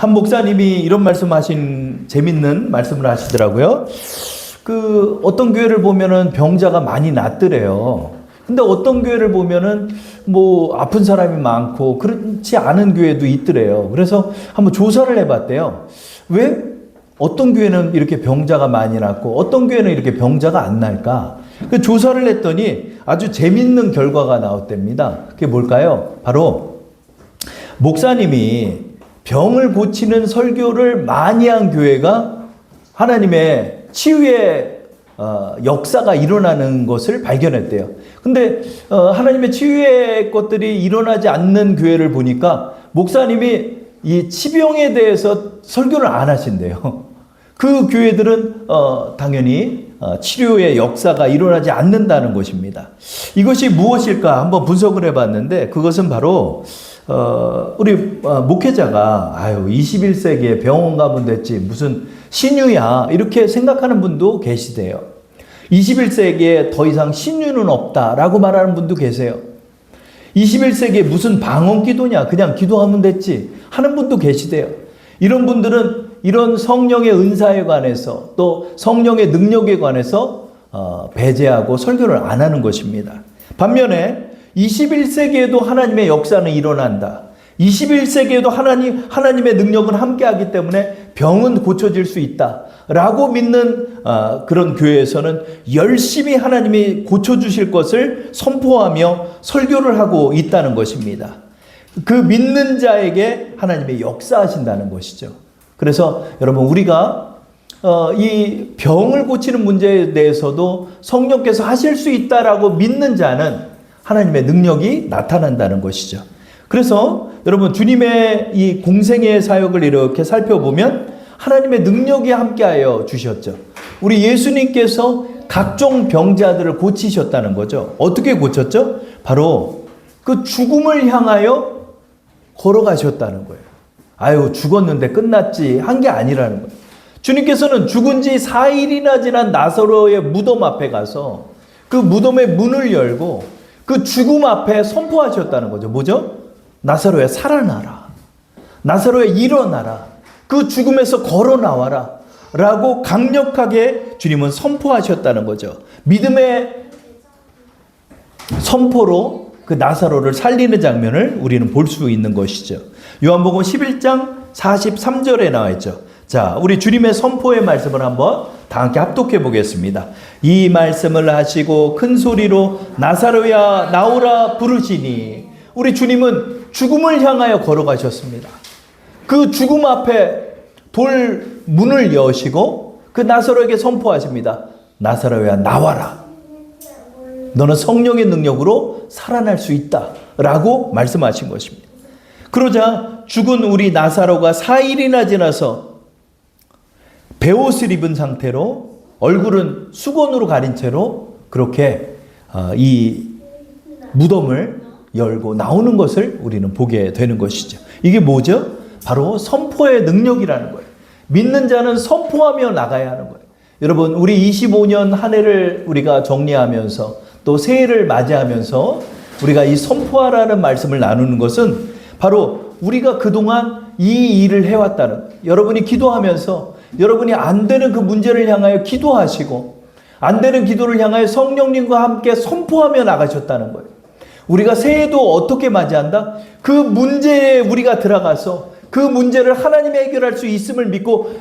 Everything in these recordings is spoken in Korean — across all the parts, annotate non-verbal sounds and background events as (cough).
한 목사님이 이런 말씀하신 재밌는 말씀을 하시더라고요. 그 어떤 교회를 보면은 병자가 많이 낫더래요. 근데 어떤 교회를 보면은 뭐 아픈 사람이 많고 그렇지 않은 교회도 있더래요. 그래서 한번 조사를 해봤대요. 왜 어떤 교회는 이렇게 병자가 많이 낫고 어떤 교회는 이렇게 병자가 안 날까? 그 조사를 했더니 아주 재밌는 결과가 나왔답니다. 그게 뭘까요? 바로 목사님이 병을 고치는 설교를 많이 한 교회가 하나님의 치유의 어, 역사가 일어나는 것을 발견했대요. 근데 어, 하나님의 치유의 것들이 일어나지 않는 교회를 보니까 목사님이 이 치병에 대해서 설교를 안 하신대요. 그 교회들은 어, 당연히 어, 치료의 역사가 일어나지 않는다는 것입니다. 이것이 무엇일까 한번 분석을 해봤는데 그것은 바로 어, 우리 어, 목회자가 아유 21세기에 병원 가면 됐지 무슨 신유야 이렇게 생각하는 분도 계시대요. 21세기에 더 이상 신유는 없다라고 말하는 분도 계세요. 21세기에 무슨 방언 기도냐 그냥 기도하면 됐지 하는 분도 계시대요. 이런 분들은 이런 성령의 은사에 관해서 또 성령의 능력에 관해서 어, 배제하고 설교를 안 하는 것입니다. 반면에 21세기에도 하나님의 역사는 일어난다. 21세기에도 하나님, 하나님의 능력은 함께하기 때문에 병은 고쳐질 수 있다. 라고 믿는 어, 그런 교회에서는 열심히 하나님이 고쳐주실 것을 선포하며 설교를 하고 있다는 것입니다. 그 믿는 자에게 하나님의 역사하신다는 것이죠. 그래서 여러분, 우리가 어, 이 병을 고치는 문제에 대해서도 성령께서 하실 수 있다라고 믿는 자는 하나님의 능력이 나타난다는 것이죠. 그래서 여러분 주님의 이 공생의 사역을 이렇게 살펴보면 하나님의 능력이 함께하여 주셨죠. 우리 예수님께서 각종 병자들을 고치셨다는 거죠. 어떻게 고쳤죠? 바로 그 죽음을 향하여 걸어가셨다는 거예요. 아유, 죽었는데 끝났지. 한 게 아니라는 거예요. 주님께서는 죽은 지 4일이나 지난 나사로의 무덤 앞에 가서 그 무덤의 문을 열고 그 죽음 앞에 선포하셨다는 거죠. 뭐죠? 나사로야 살아나라. 나사로야 일어나라. 그 죽음에서 걸어 나와라. 라고 강력하게 주님은 선포하셨다는 거죠. 믿음의 선포로 그 나사로를 살리는 장면을 우리는 볼 수 있는 것이죠. 요한복음 11장 43절에 나와 있죠. 자, 우리 주님의 선포의 말씀을 한번 다 함께 합독해 보겠습니다. 이 말씀을 하시고 큰 소리로 나사로야 나오라 부르시니 우리 주님은 죽음을 향하여 걸어가셨습니다. 그 죽음 앞에 돌 문을 여시고 그 나사로에게 선포하십니다. 나사로야 나와라. 너는 성령의 능력으로 살아날 수 있다. 라고 말씀하신 것입니다. 그러자 죽은 우리 나사로가 4일이나 지나서 베옷을 입은 상태로 얼굴은 수건으로 가린 채로 그렇게 어, 이 무덤을 열고 나오는 것을 우리는 보게 되는 것이죠. 이게 뭐죠? 바로 선포의 능력이라는 거예요. 믿는 자는 선포하며 나가야 하는 거예요. 여러분, 우리 25년 한 해를 우리가 정리하면서 또 새해를 맞이하면서 우리가 이 선포하라는 말씀을 나누는 것은 바로 우리가 그동안 이 일을 해왔다는 여러분이 기도하면서 여러분이 안 되는 그 문제를 향하여 기도하시고 안 되는 기도를 향하여 성령님과 함께 선포하며 나가셨다는 거예요. 우리가 새해도 어떻게 맞이한다? 그 문제에 우리가 들어가서 그 문제를 하나님이 해결할 수 있음을 믿고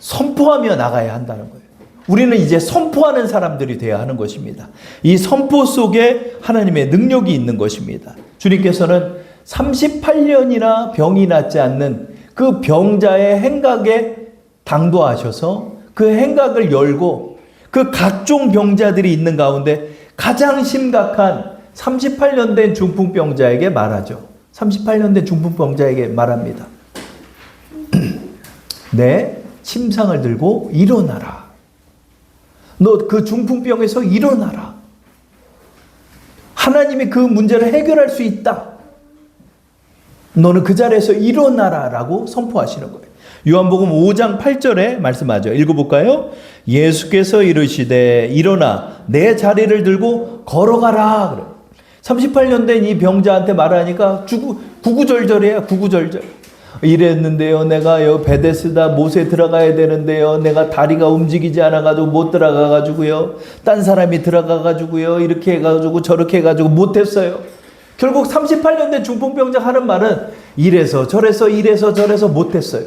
선포하며 나가야 한다는 거예요. 우리는 이제 선포하는 사람들이 되어야 하는 것입니다. 이 선포 속에 하나님의 능력이 있는 것입니다. 주님께서는 38년이나 병이 낫지 않는 그 병자의 행각에 당도하셔서 그 행각을 열고 그 각종 병자들이 있는 가운데 가장 심각한 38년 된 중풍병자에게 말하죠. 38년 된 중풍병자에게 말합니다. 내 (clears throat) 침상을 들고 일어나라. 너 그 중풍병에서 일어나라. 하나님이 그 문제를 해결할 수 있다. 너는 그 자리에서 일어나라라고 선포하시는 거예요. 요한복음 5장 8절에 말씀하죠. 읽어볼까요? 예수께서 이르시되 일어나 내 자리를 들고 걸어가라. 그래. 38년 된 이 병자한테 말하니까 구구절절이에요. 구구절절. 이랬는데요. 내가 요 베데스다 못에 들어가야 되는데요. 내가 다리가 움직이지 않아가지고 못 들어가가지고요. 딴 사람이 들어가가지고요. 이렇게 해가지고 저렇게 해가지고 못했어요. 결국 38년 된 중풍병자 하는 말은 이래서 저래서 이래서 저래서 못했어요.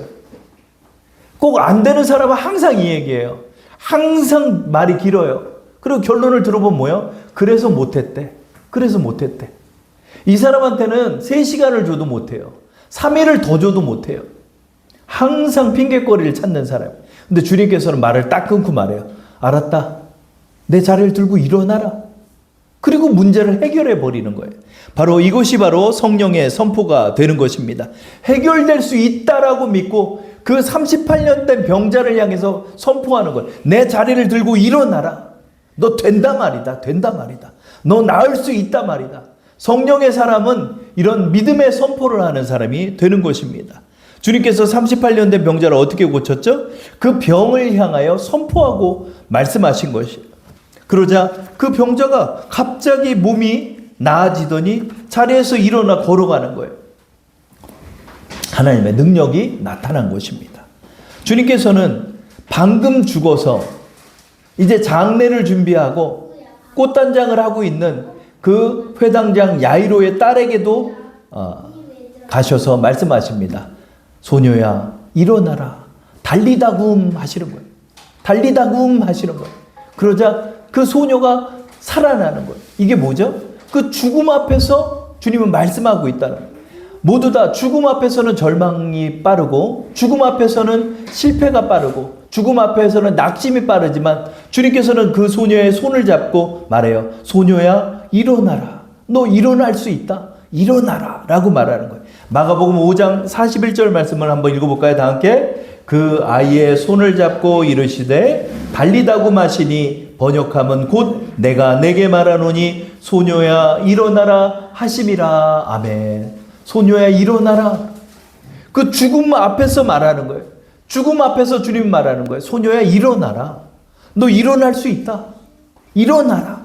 꼭 안 되는 사람은 항상 이 얘기예요. 항상 말이 길어요. 그리고 결론을 들어보면 뭐예요? 그래서 못했대. 그래서 못했대. 이 사람한테는 3시간을 줘도 못해요. 3일을 더 줘도 못해요. 항상 핑계거리를 찾는 사람. 근데 주님께서는 말을 딱 끊고 말해요. 알았다. 내 자리를 들고 일어나라. 그리고 문제를 해결해 버리는 거예요. 바로 이것이 바로 성령의 선포가 되는 것입니다. 해결될 수 있다라고 믿고 그 38년 된 병자를 향해서 선포하는 거예요. 내 자리를 들고 일어나라. 너 된다 말이다. 된다 말이다. 너 나을 수 있다 말이다. 성령의 사람은 이런 믿음의 선포를 하는 사람이 되는 것입니다. 주님께서 38년 된 병자를 어떻게 고쳤죠? 그 병을 향하여 선포하고 말씀하신 것이에요. 그러자 그 병자가 갑자기 몸이 나아지더니 자리에서 일어나 걸어가는 거예요. 하나님의 능력이 나타난 것입니다. 주님께서는 방금 죽어서 이제 장례를 준비하고 꽃단장을 하고 있는 그 회당장 야이로의 딸에게도 어, 가셔서 말씀하십니다. 소녀야 일어나라 달리다굼 하시는 거예요. 달리다굼 하시는 거예요. 그러자 그 소녀가 살아나는 거예요. 이게 뭐죠? 그 죽음 앞에서 주님은 말씀하고 있다는 거예요. 모두 다 죽음 앞에서는 절망이 빠르고 죽음 앞에서는 실패가 빠르고 죽음 앞에서는 낙심이 빠르지만 주님께서는 그 소녀의 손을 잡고 말해요. 소녀야 일어나라. 너 일어날 수 있다. 일어나라. 라고 말하는 거예요. 마가복음 5장 41절 말씀을 한번 읽어볼까요? 다 함께 그 아이의 손을 잡고 이르시되 달리다고 마시니 번역하면 곧 내가 내게 말하노니 소녀야 일어나라 하심이라 아멘. 소녀야 일어나라. 그 죽음 앞에서 말하는 거예요. 죽음 앞에서 주님 말하는 거예요. 소녀야 일어나라. 너 일어날 수 있다. 일어나라.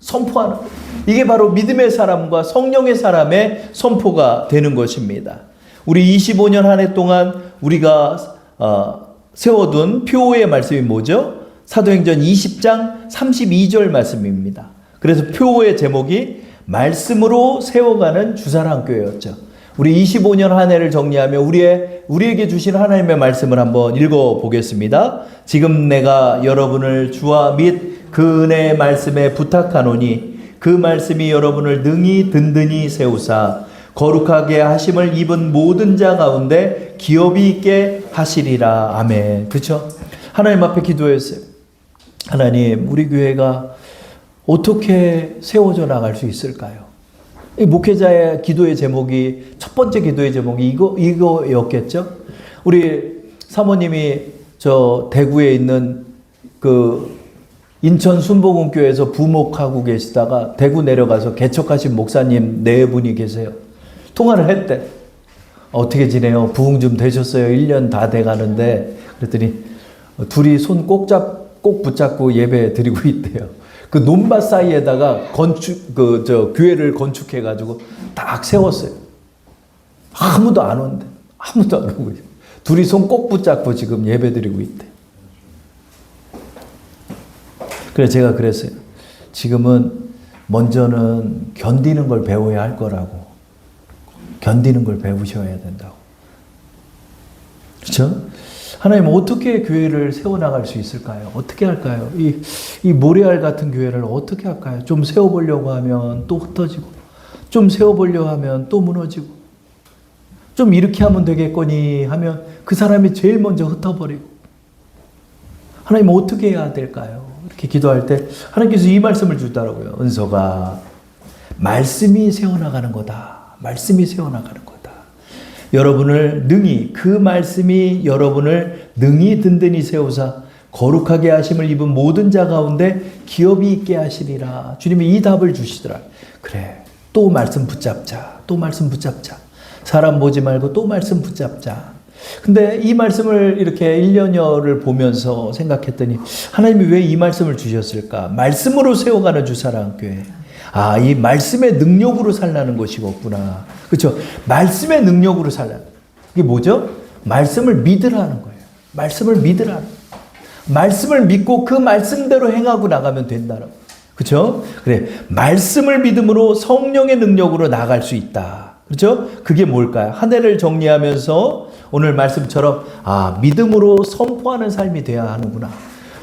선포하는 거예요. 이게 바로 믿음의 사람과 성령의 사람의 선포가 되는 것입니다. 우리 25년 한 해 동안 우리가 어, 세워둔 표의 말씀이 뭐죠? 사도행전 20장 32절 말씀입니다. 그래서 표의 제목이 말씀으로 세워가는 주사랑교회였죠. 우리 25년 한 해를 정리하며 우리의 우리에게 주신 하나님의 말씀을 한번 읽어 보겠습니다. 지금 내가 여러분을 주와 및 그 은혜의 말씀에 부탁하노니 그 말씀이 여러분을 능히 든든히 세우사 거룩하게 하심을 입은 모든 자 가운데 기업이 있게 하시리라. 아멘. 그렇죠? 하나님 앞에 기도했어요. 하나님, 우리 교회가 어떻게 세워져 나갈 수 있을까요? 이 목회자의 기도의 제목이 첫 번째 기도의 제목이 이거 이거였겠죠. 우리 사모님이 저 대구에 있는 그 인천 순복음교회에서 부목하고 계시다가 대구 내려가서 개척하신 목사님 네 분이 계세요. 통화를 했대. 어떻게 지내요? 부흥 좀 되셨어요? 1년 다 돼 가는데 그랬더니 둘이 손 꼭 잡, 꼭 붙잡고 예배 드리고 있대요. 그 논밭 사이에다가 건축 그 저 교회를 건축해 가지고 딱 세웠어요. 아무도 안 온대. 아무도 안 오고. 둘이 손 꼭 붙잡고 지금 예배 드리고 있대. 그래서 제가 그랬어요. 지금은 먼저는 견디는 걸 배워야 할 거라고. 견디는 걸 배우셔야 된다고. 그렇죠? 하나님 어떻게 교회를 세워나갈 수 있을까요? 어떻게 할까요? 이, 이 모래알 같은 교회를 어떻게 할까요? 좀 세워보려고 하면 또 흩어지고, 좀 세워보려고 하면 또 무너지고, 좀 이렇게 하면 되겠거니 하면 그 사람이 제일 먼저 흩어버리고, 하나님 어떻게 해야 될까요? 이렇게 기도할 때 하나님께서 이 말씀을 주더라고요. 은서가 말씀이 세워나가는 거다. 말씀이 세워나가는 거다. 여러분을 능히 그 말씀이 여러분을 능히 든든히 세우사 거룩하게 하심을 입은 모든 자 가운데 기업이 있게 하시리라. 주님이 이 답을 주시더라. 그래. 또 말씀 붙잡자. 또 말씀 붙잡자. 사람 보지 말고 또 말씀 붙잡자. 근데 이 말씀을 이렇게 1년여를 보면서 생각했더니 하나님이 왜 이 말씀을 주셨을까? 말씀으로 세워가는 주사랑교회. 아, 이 말씀의 능력으로 살라는 것이었구나. 그렇죠? 말씀의 능력으로 살라. 이게 뭐죠? 말씀을 믿으라는 거예요. 말씀을 거예요. 말씀을 믿고 그 말씀대로 행하고 나가면 된다는 그렇죠? 그래 말씀을 믿음으로 성령의 능력으로 나갈 수 있다. 그렇죠? 그게 뭘까요? 한 해를 정리하면서 오늘 말씀처럼 아 믿음으로 선포하는 삶이 돼야 하는구나.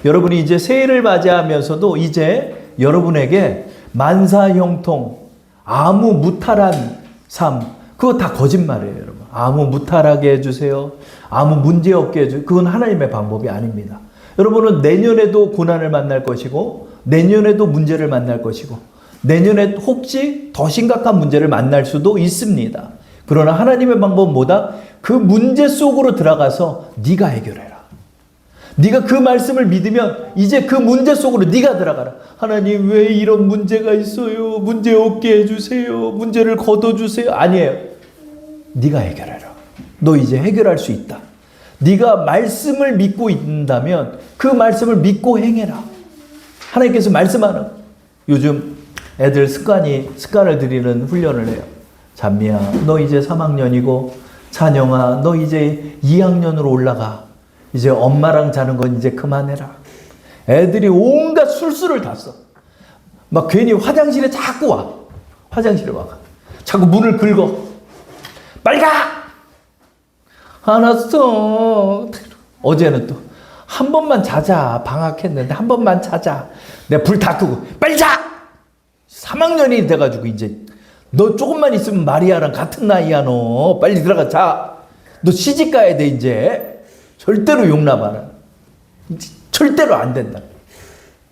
여러분이 이제 새해를 맞이하면서도 이제 여러분에게 만사 형통 아무 무탈한 삶 그거 다 거짓말이에요, 여러분. 아무 무탈하게 해주세요. 아무 문제 없게 해주. 그건 하나님의 방법이 아닙니다. 여러분은 내년에도 고난을 만날 것이고 내년에도 문제를 만날 것이고 내년에 혹시 더 심각한 문제를 만날 수도 있습니다. 그러나 하나님의 방법은 뭐다? 그 문제 속으로 들어가서 네가 해결해라. 네가 그 말씀을 믿으면 이제 그 문제 속으로 네가 들어가라. 하나님 왜 이런 문제가 있어요? 문제 없게 해주세요. 문제를 걷어주세요. 아니에요. 네가 해결해라. 너 이제 해결할 수 있다. 네가 말씀을 믿고 있다면 그 말씀을 믿고 행해라. 하나님께서 말씀하는 요즘 애들 습관이 습관을 들이는 훈련을 해요. 잔미야, 너 이제 3학년이고 찬영아, 너 이제 2학년으로 올라가. 이제 엄마랑 자는 건 이제 그만해라. 애들이 온갖 술수를 다 써. 막 괜히 화장실에 자꾸 와. 화장실에 와. 자꾸 문을 긁어. 빨리 가! 알았어. 어제는 또 한 번만 자자. 방학했는데 한 번만 자자. 내가 불 다 끄고 빨리 자! 3학년이 돼가지고 이제 너 조금만 있으면 마리아랑 같은 나이야 너. 빨리 들어가 자. 너 시집 가야 돼 이제. 절대로 용납 안 해. 절대로 안 된다.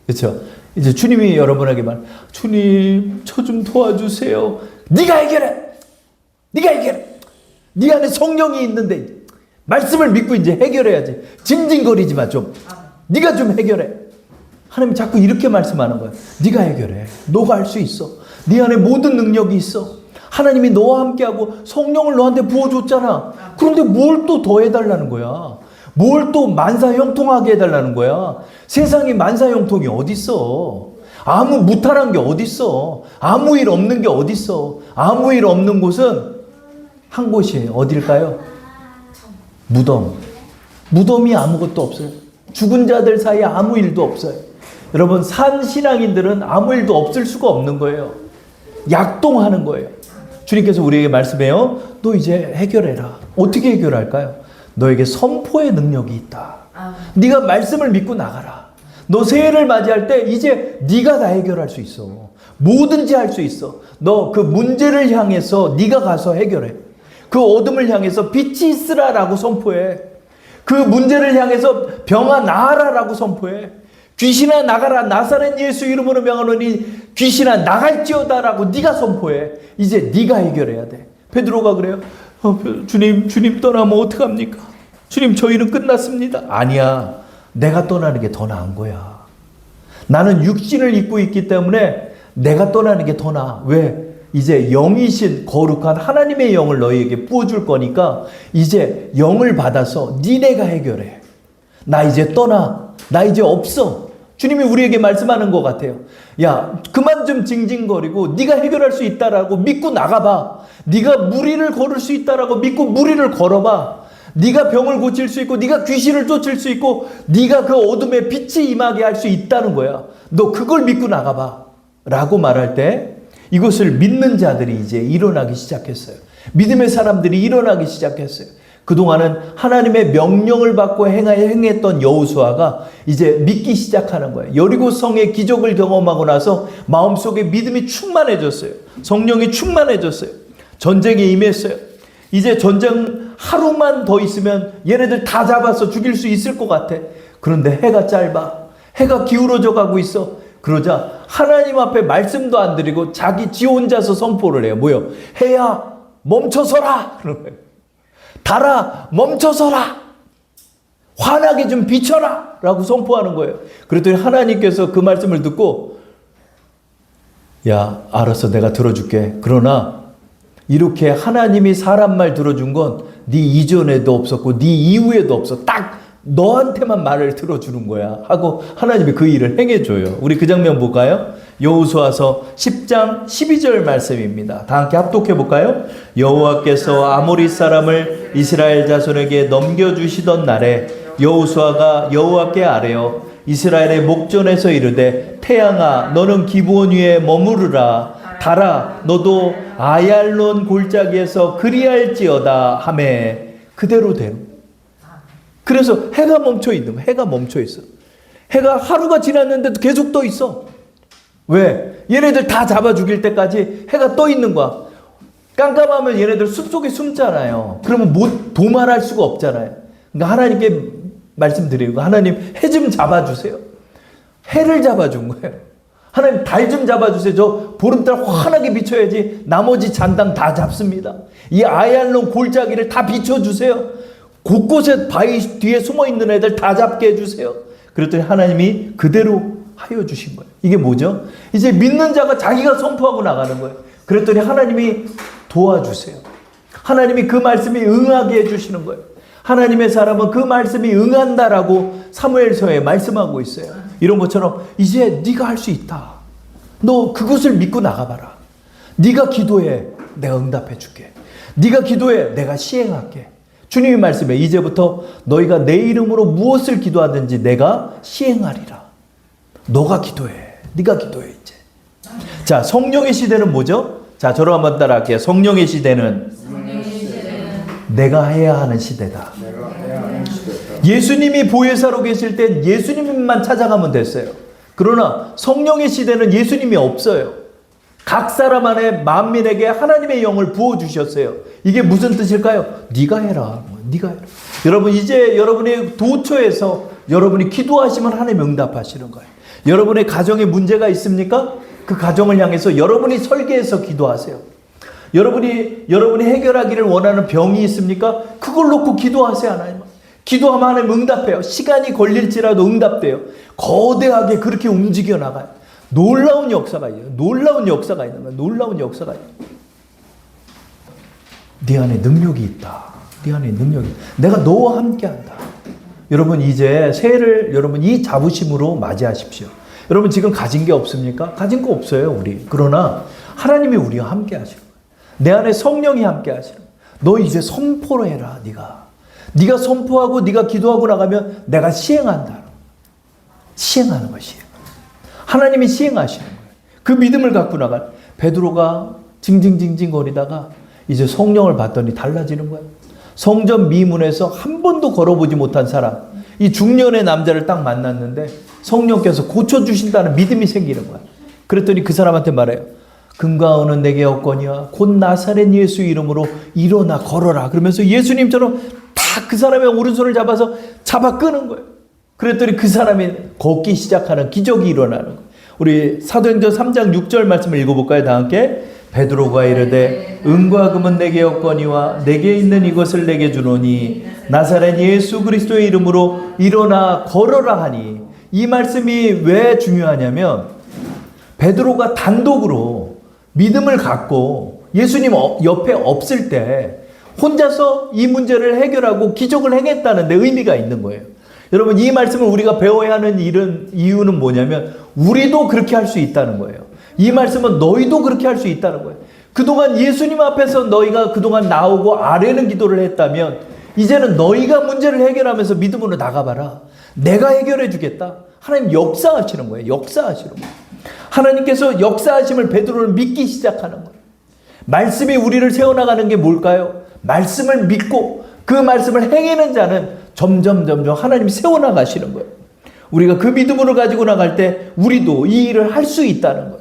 그렇죠? 이제 주님이 여러분에게 말, 주님 저 좀 도와주세요. 네가 해결해. 네가 해결해. 네 안에 성령이 있는데 말씀을 믿고 이제 해결해야지. 징징거리지 마 좀. 네가 좀 해결해. 하나님 자꾸 이렇게 말씀하는 거야. 네가 해결해. 너가 할 수 있어. 네 안에 모든 능력이 있어. 하나님이 너와 함께하고 성령을 너한테 부어줬잖아. 그런데 뭘 또 더 해달라는 거야. 뭘 또 만사형통하게 해달라는 거야. 세상에 만사형통이 어딨어. 아무 무탈한 게 어딨어. 아무 일 없는 게 어딨어. 아무 일 없는 곳은 한 곳이 어딜까요? 무덤. 무덤이 아무것도 없어요. 죽은 자들 사이에 아무 일도 없어요. 여러분, 산 신앙인들은 아무 일도 없을 수가 없는 거예요. 약동하는 거예요. 주님께서 우리에게 말씀해요. 너 이제 해결해라. 어떻게 해결할까요? 너에게 선포의 능력이 있다. 네가 말씀을 믿고 나가라. 너 새해를 맞이할 때 이제 네가 다 해결할 수 있어. 뭐든지 할 수 있어. 너 그 문제를 향해서 네가 가서 해결해. 그 어둠을 향해서 빛이 있으라라고 선포해. 그 문제를 향해서 병아 나아라라고 선포해. 귀신아 나가라 나사렛 예수 이름으로 명하노니 귀신아 나갈지어다라고 네가 선포해. 이제 네가 해결해야 돼. 베드로가 그래요. 어, 주님 주님 떠나면 어떡합니까? 주님 저희는 끝났습니다. 아니야. 내가 떠나는 게 더 나은 거야. 나는 육신을 입고 있기 때문에 내가 떠나는 게 더 나아. 왜? 이제 영이신 거룩한 하나님의 영을 너희에게 부어줄 거니까 이제 영을 받아서 니네가 해결해. 나 이제 떠나. 나 이제 없어. 주님이 우리에게 말씀하는 것 같아요. 야, 그만 좀 징징거리고 네가 해결할 수 있다라고 믿고 나가봐. 네가 무리를 걸을 수 있다라고 믿고 무리를 걸어봐. 네가 병을 고칠 수 있고 네가 귀신을 쫓을 수 있고 네가 그 어둠에 빛이 임하게 할 수 있다는 거야. 너 그걸 믿고 나가봐. 라고 말할 때 이것을 믿는 자들이 이제 일어나기 시작했어요. 믿음의 사람들이 일어나기 시작했어요. 그동안은 하나님의 명령을 받고 행했던 여우수아가 이제 믿기 시작하는 거예요. 여리고 성의 기적을 경험하고 나서 마음속에 믿음이 충만해졌어요. 성령이 충만해졌어요. 전쟁에 임했어요. 이제 전쟁 하루만 더 있으면 얘네들 다 잡아서 죽일 수 있을 것 같아. 그런데 해가 짧아. 해가 기울어져 가고 있어. 그러자 하나님 앞에 말씀도 안 드리고 자기 지 혼자서 선포를 해요. 뭐요? 해야 멈춰서라. 그런 거예요. 달아 멈춰서라. 환하게 좀 비춰라. 라고 선포하는 거예요. 그랬더니 하나님께서 그 말씀을 듣고 야, 알았어. 내가 들어줄게. 그러나 이렇게 하나님이 사람 말 들어준 건 네 이전에도 없었고 네 이후에도 없어. 딱 너한테만 말을 들어주는 거야. 하고 하나님이 그 일을 행해줘요. 우리 그 장면 볼까요? 여호수아서 10장 12절 말씀입니다. 다 함께 합독해 볼까요? 여호와께서 아모리 사람을 이스라엘 자손에게 넘겨 주시던 날에 여호수아가 여호와께 아뢰어 이스라엘의 목전에서 이르되 태양아 너는 기브온 위에 머무르라 달아 너도 아얄론 골짜기에서 그리할지어다 하매 그대로 되고 그래서 해가 멈춰 있는 거야. 해가 멈춰 있어. 해가 하루가 지났는데도 계속 떠 있어. 왜? 얘네들 다 잡아 죽일 때까지 해가 떠 있는 거야. 깜깜하면 얘네들 숲속에 숨잖아요. 그러면 못 도말할 수가 없잖아요. 그러니까 하나님께 말씀드리고 하나님 해 좀 잡아주세요. 해를 잡아준 거예요. 하나님 달 좀 잡아주세요. 저 보름달 환하게 비춰야지 나머지 잔당 다 잡습니다. 이 아얄론 골짜기를 다 비춰주세요. 곳곳에 바위 뒤에 숨어 있는 애들 다 잡게 해주세요. 그랬더니 하나님이 그대로 하여 주신 거예요. 이게 뭐죠? 이제 믿는 자가 자기가 선포하고 나가는 거예요. 그랬더니 하나님이 도와주세요. 하나님이 그 말씀이 응하게 해주시는 거예요. 하나님의 사람은 그 말씀이 응한다라고 사무엘서에 말씀하고 있어요. 이런 것처럼 이제 네가 할 수 있다. 너 그것을 믿고 나가봐라. 네가 기도해, 내가 응답해 줄게. 네가 기도해, 내가 시행할게. 주님이 말씀해 이제부터 너희가 내 이름으로 무엇을 기도하든지 내가 시행하리라. 너가 기도해. 네가 기도해 이제. 자, 성령의 시대는 뭐죠? 자, 저로 한번 따라할게요. 성령의 시대는 하는 시대다. 내가 해야 하는 시대다. 예수님이 보혜사로 계실 땐 예수님만 찾아가면 됐어요. 그러나 성령의 시대는 예수님이 없어요. 각 사람 안에 만민에게 하나님의 영을 부어 주셨어요. 이게 무슨 뜻일까요? 네가 해라. 뭐, 네가 해라. 여러분 이제 여러분의 도처에서 여러분이 기도하시면 하나님 응답하시는 거예요. 여러분의 가정에 문제가 있습니까? 그 가정을 향해서 여러분이 설계해서 기도하세요. 여러분이 여러분이 해결하기를 원하는 병이 있습니까? 그걸 놓고 기도하세요, 하나님. 기도하면 응답해요. 시간이 걸릴지라도 응답돼요. 거대하게 그렇게 움직여 나가요. 놀라운 역사가 있어요. 놀라운 역사가 있는 거예요. 놀라운 역사가 있어요. 네 안에 능력이 있다. 네 안에 능력이. 내가 너와 함께한다. 여러분 이제 새해를 여러분 이 자부심으로 맞이하십시오. 여러분 지금 가진 게 없습니까? 가진 거 없어요, 우리. 그러나 하나님이 우리와 함께 하시는 거예요. 내 안에 성령이 함께 하시는 거예요. 너 이제 선포로 해라, 네가. 네가 선포하고 네가 기도하고 나가면 내가 시행한다. 시행하는 것이에요. 하나님이 시행하시는 거예요. 그 믿음을 갖고 나갈 베드로가 징징징징 거리다가 이제 성령을 받더니 달라지는 거예요. 성전 미문에서 한 번도 걸어보지 못한 사람, 이 중년의 남자를 딱 만났는데 성령께서 고쳐주신다는 믿음이 생기는 거야. 그랬더니 그 사람한테 말해요. 금과 은은 내게 없거니와 곧 나사렛 예수 이름으로 일어나 걸어라. 그러면서 예수님처럼 다그 사람의 오른손을 잡아서 잡아 끄는 거예요. 그랬더니 그 사람이 걷기 시작하는 기적이 일어나는 거예요. 우리 사도행전 3장 6절 말씀을 읽어볼까요? 다 함께. 베드로가 이르되 은과 금은 내게 없거니와 내게 있는 이것을 내게 주노니 나사렛 예수 그리스도의 이름으로 일어나 걸어라 하니 이 말씀이 왜 중요하냐면 베드로가 단독으로 믿음을 갖고 예수님 어- 옆에 없을 때 혼자서 이 문제를 해결하고 기적을 행했다는 데 의미가 있는 거예요. 여러분 이 말씀을 우리가 배워야 하는 일은 이유는 뭐냐면 우리도 그렇게 할 수 있다는 거예요. 이 말씀은 너희도 그렇게 할 수 있다는 거예요. 그동안 예수님 앞에서 너희가 그동안 나오고 아뢰는 기도를 했다면 이제는 너희가 문제를 해결하면서 믿음으로 나가봐라. 내가 해결해 주겠다. 하나님 역사하시는 거예요. 역사하시는 거예요. 하나님께서 역사하심을 베드로는 믿기 시작하는 거예요. 말씀이 우리를 세워나가는 게 뭘까요? 말씀을 믿고 그 말씀을 행하는 자는 점점 점점 하나님이 세워나가시는 거예요. 우리가 그 믿음으로 가지고 나갈 때 우리도 이 일을 할 수 있다는 거예요.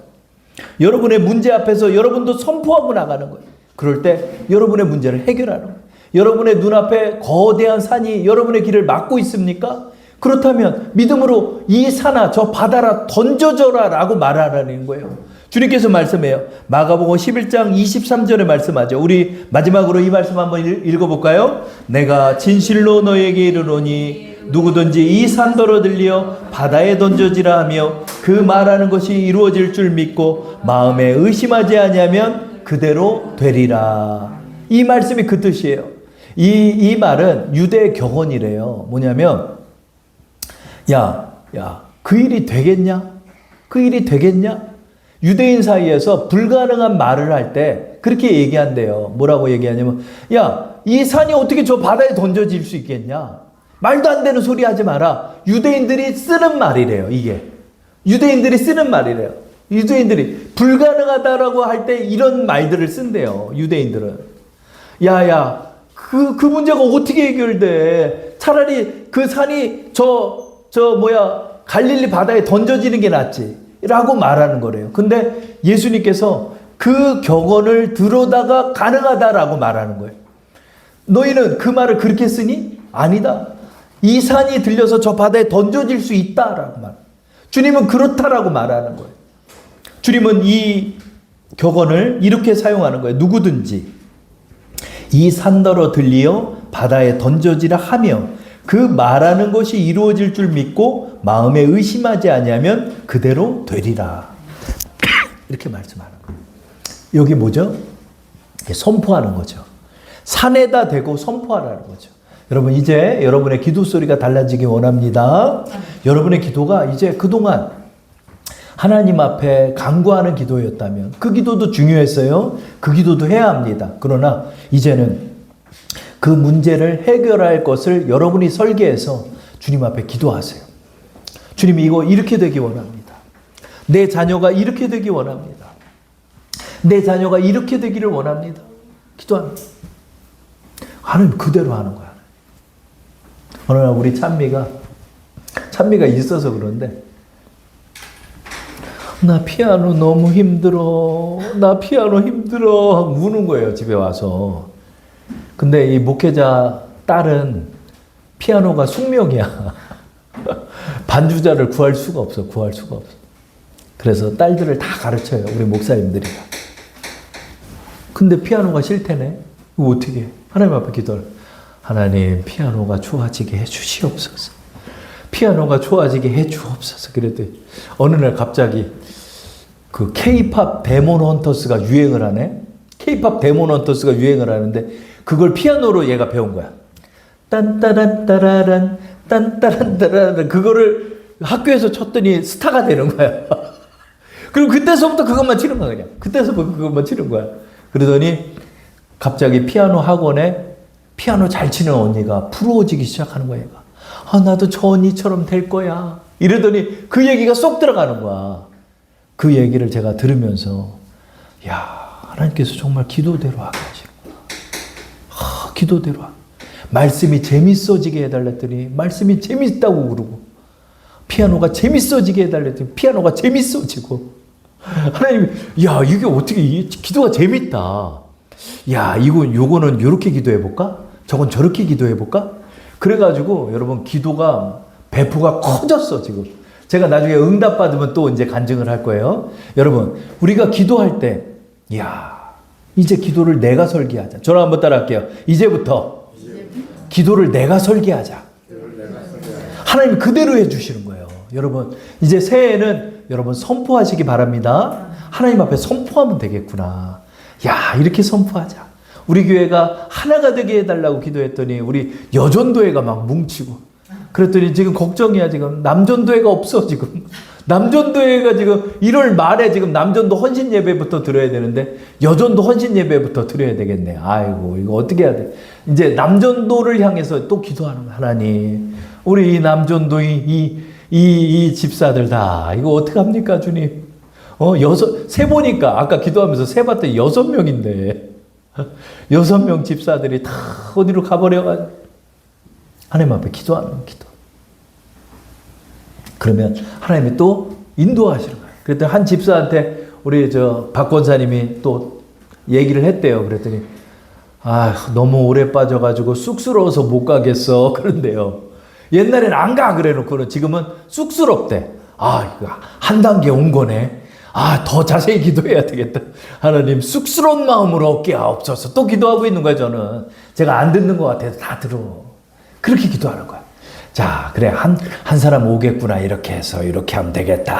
여러분의 문제 앞에서 여러분도 선포하고 나가는 거예요. 그럴 때 여러분의 문제를 해결하는 거예요. 여러분의 눈앞에 거대한 산이 여러분의 길을 막고 있습니까? 그렇다면 믿음으로 이 산아 저 바다라 던져져라 라고 말하라는 거예요. 주님께서 말씀해요. 마가복음 11장 23절에 말씀하죠. 우리 마지막으로 이 말씀 한번 읽- 읽어볼까요? 내가 진실로 너에게 이르노니 누구든지 이 산더러 들려 바다에 던져지라 하며 그 말하는 것이 이루어질 줄 믿고 마음에 의심하지 아니하면 그대로 되리라. 이 말씀이 그 뜻이에요. 이, 이 말은 유대 격언이래요. 뭐냐면 야, 야, 그 일이 되겠냐? 그 일이 되겠냐? 유대인 사이에서 불가능한 말을 할 때 그렇게 얘기한대요. 뭐라고 얘기하냐면, 야, 이 산이 어떻게 저 바다에 던져질 수 있겠냐? 말도 안 되는 소리 하지 마라. 유대인들이 쓰는 말이래요, 이게. 유대인들이 쓰는 말이래요. 유대인들이 불가능하다라고 할 때 이런 말들을 쓴대요, 유대인들은. 야, 야, 그, 그 문제가 어떻게 해결돼? 차라리 그 산이 저, 저 뭐야, 갈릴리 바다에 던져지는 게 낫지. 라고 말하는 거래요. 근데 예수님께서 그 격언을 들어다가 가능하다라고 말하는 거예요. 너희는 그 말을 그렇게 쓰니? 아니다. 이 산이 들려서 저 바다에 던져질 수 있다라고 말. 주님은 그렇다라고 말하는 거예요. 주님은 이 격언을 이렇게 사용하는 거예요. 누구든지 이 산더러 들리어 바다에 던져지라 하며 그 말하는 것이 이루어질 줄 믿고 마음에 의심하지 아니하면 그대로 되리라. 이렇게 말씀하는 거예요. 여기 뭐죠? 선포하는 거죠. 산에다 대고 선포하라는 거죠. 여러분 이제 여러분의 기도 소리가 달라지기 원합니다. 여러분의 기도가 이제 그동안 하나님 앞에 간구하는 기도였다면 그 기도도 중요했어요. 그 기도도 해야 합니다. 그러나 이제는 그 문제를 해결할 것을 여러분이 설계해서 주님 앞에 기도하세요. 주님 이거 이렇게 되기 원합니다. 내 자녀가 이렇게 되기 원합니다. 내 자녀가 이렇게 되기를 원합니다. 기도합니다. 하나님 그대로 하는 거야. 어느 날 우리 찬미가 찬미가 있어서 그런데 나 피아노 너무 힘들어. 나 피아노 힘들어. 우는 거예요, 집에 와서. 근데 이 목회자 딸은 피아노가 숙명이야. 반주자를 구할 수가 없어, 구할 수가 없어. 그래서 딸들을 다 가르쳐요, 우리 목사님들이. 근데 피아노가 싫대네. 어떻게 해? 하나님 앞에 기도를. 하나님, 피아노가 좋아지게 해 주시옵소서. 피아노가 좋아지게 해 주옵소서. 그랬더니 어느 날 갑자기 그 케이팝 데몬 헌터스가 유행을 하네. 케이팝 데몬 헌터스가 유행을 하는데 그걸 피아노로 얘가 배운 거야. 딴따란따라란 딴따란따라란 그거를 학교에서 쳤더니 스타가 되는 거야. (laughs) 그리고 그때서부터 그것만 치는 거야 그냥. 그때서부터 그것만 치는 거야. 그러더니 갑자기 피아노 학원에 피아노 잘 치는 언니가 부러워지기 시작하는 거야 얘가. 아 나도 저 언니처럼 될 거야. 이러더니 그 얘기가 쏙 들어가는 거야. 그 얘기를 제가 들으면서 야 하나님께서 정말 기도대로 하게 하시는구나. 하, 기도대로 하. 말씀이 재밌어지게 해달랬더니 말씀이 재밌다고 그러고 피아노가 재밌어지게 해달랬더니 피아노가 재밌어지고 하나님 야 이게 어떻게 이 기도가 재밌다. 야 이거 요거는 요렇게 기도해 볼까? 저건 저렇게 기도해 볼까? 그래가지고 여러분 기도가 배포가 커졌어 지금. 제가 나중에 응답 받으면 또 이제 간증을 할 거예요. 여러분, 우리가 기도할 때, 야 이제 기도를 내가 설계하자. 저랑 한번 따라 할게요. 이제부터 기도를 내가 설계하자. 하나님 그대로 해주시는 거예요. 여러분, 이제 새해에는 여러분 선포하시기 바랍니다. 하나님 앞에 선포하면 되겠구나. 야, 이렇게 선포하자. 우리 교회가 하나가 되게 해달라고 기도했더니 우리 여전도회가 막 뭉치고 그랬더니 지금 걱정이야 지금 남전도회가 없어 지금 남전도회가 지금 1월 말에 지금 남전도 헌신 예배부터 드려야 되는데 여전도 헌신 예배부터 드려야 되겠네. 아이고 이거 어떻게 해야 돼? 이제 남전도를 향해서 또 기도하는 거야. 하나님 우리 이 남전도의 이, 이, 이 집사들 다 이거 어떻게 합니까 주님? 어 여섯 세 보니까 아까 기도하면서 세 봤더니 여섯 명인데 (laughs) 여섯 명 집사들이 다 어디로 가버려가지고 하나님 앞에 기도하는 기도. 그러면 하나님이 또 인도하시는 거예요. 그랬더니 한 집사한테 우리 저 박 권사님이 또 얘기를 했대요. 그랬더니 아 너무 오래 빠져가지고 쑥스러워서 못 가겠어. (laughs) 그런데요. 옛날엔 안 가 그래놓고는 지금은 쑥스럽대. 아 이거 한 단계 온 거네. 아, 더 자세히 기도해야 되겠다. 하나님, 쑥스러운 마음으로 얻게 하옵소서. 또 기도하고 있는 거야, 저는. 제가 안 듣는 것 같아서 다 들어. 그렇게 기도하는 거야. 자, 그래. 한, 한 사람 오겠구나. 이렇게 해서 이렇게 하면 되겠다.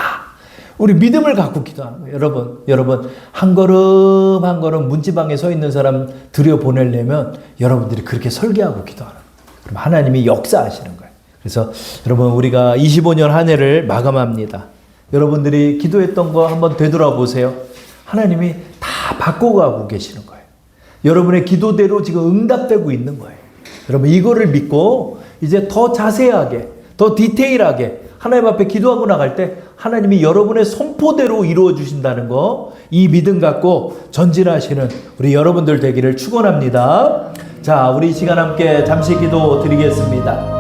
우리 믿음을 갖고 기도하는 거예요. 여러분, 여러분, 한 걸음 한 걸음 문지방에 서 있는 사람 들여보내려면 여러분들이 그렇게 설계하고 기도하는 거예요. 그럼 하나님이 역사하시는 거예요. 그래서 여러분, 우리가 25년 한 해를 마감합니다. 여러분들이 기도했던 거 한번 되돌아보세요. 하나님이 다 바꿔가고 계시는 거예요. 여러분의 기도대로 지금 응답되고 있는 거예요. 여러분 이거를 믿고 이제 더 자세하게, 더 디테일하게 하나님 앞에 기도하고 나갈 때 하나님이 여러분의 선포대로 이루어 주신다는 거, 이 믿음 갖고 전진하시는 우리 여러분들 되기를 축원합니다. 자, 우리 이 시간 함께 잠시 기도 드리겠습니다.